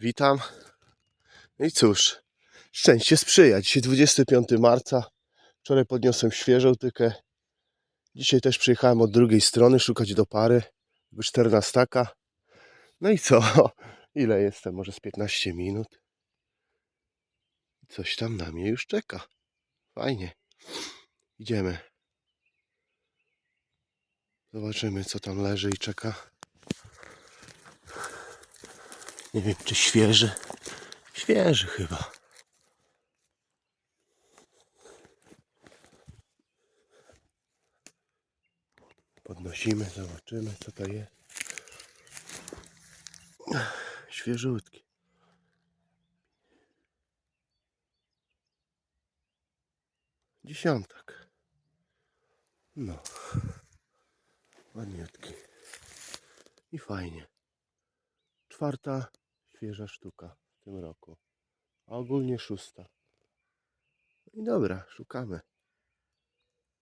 Witam. No i cóż, szczęście sprzyja. Dzisiaj 25 marca. Wczoraj podniosłem świeżą tykę. Dzisiaj też przyjechałem od drugiej strony szukać do pary. Jakby 14. No i co? Ile jestem? Może z 15 minut. Coś tam na mnie już czeka. Fajnie. Idziemy. Zobaczymy, co tam leży i czeka. Nie wiem, czy świeży. Świeży chyba. Podnosimy, zobaczymy, co to jest. Świeżutki. Dziesiątek. No. Ładniutki. I fajnie. Czwarta świeża sztuka w tym roku. A ogólnie szósta. No i dobra, szukamy.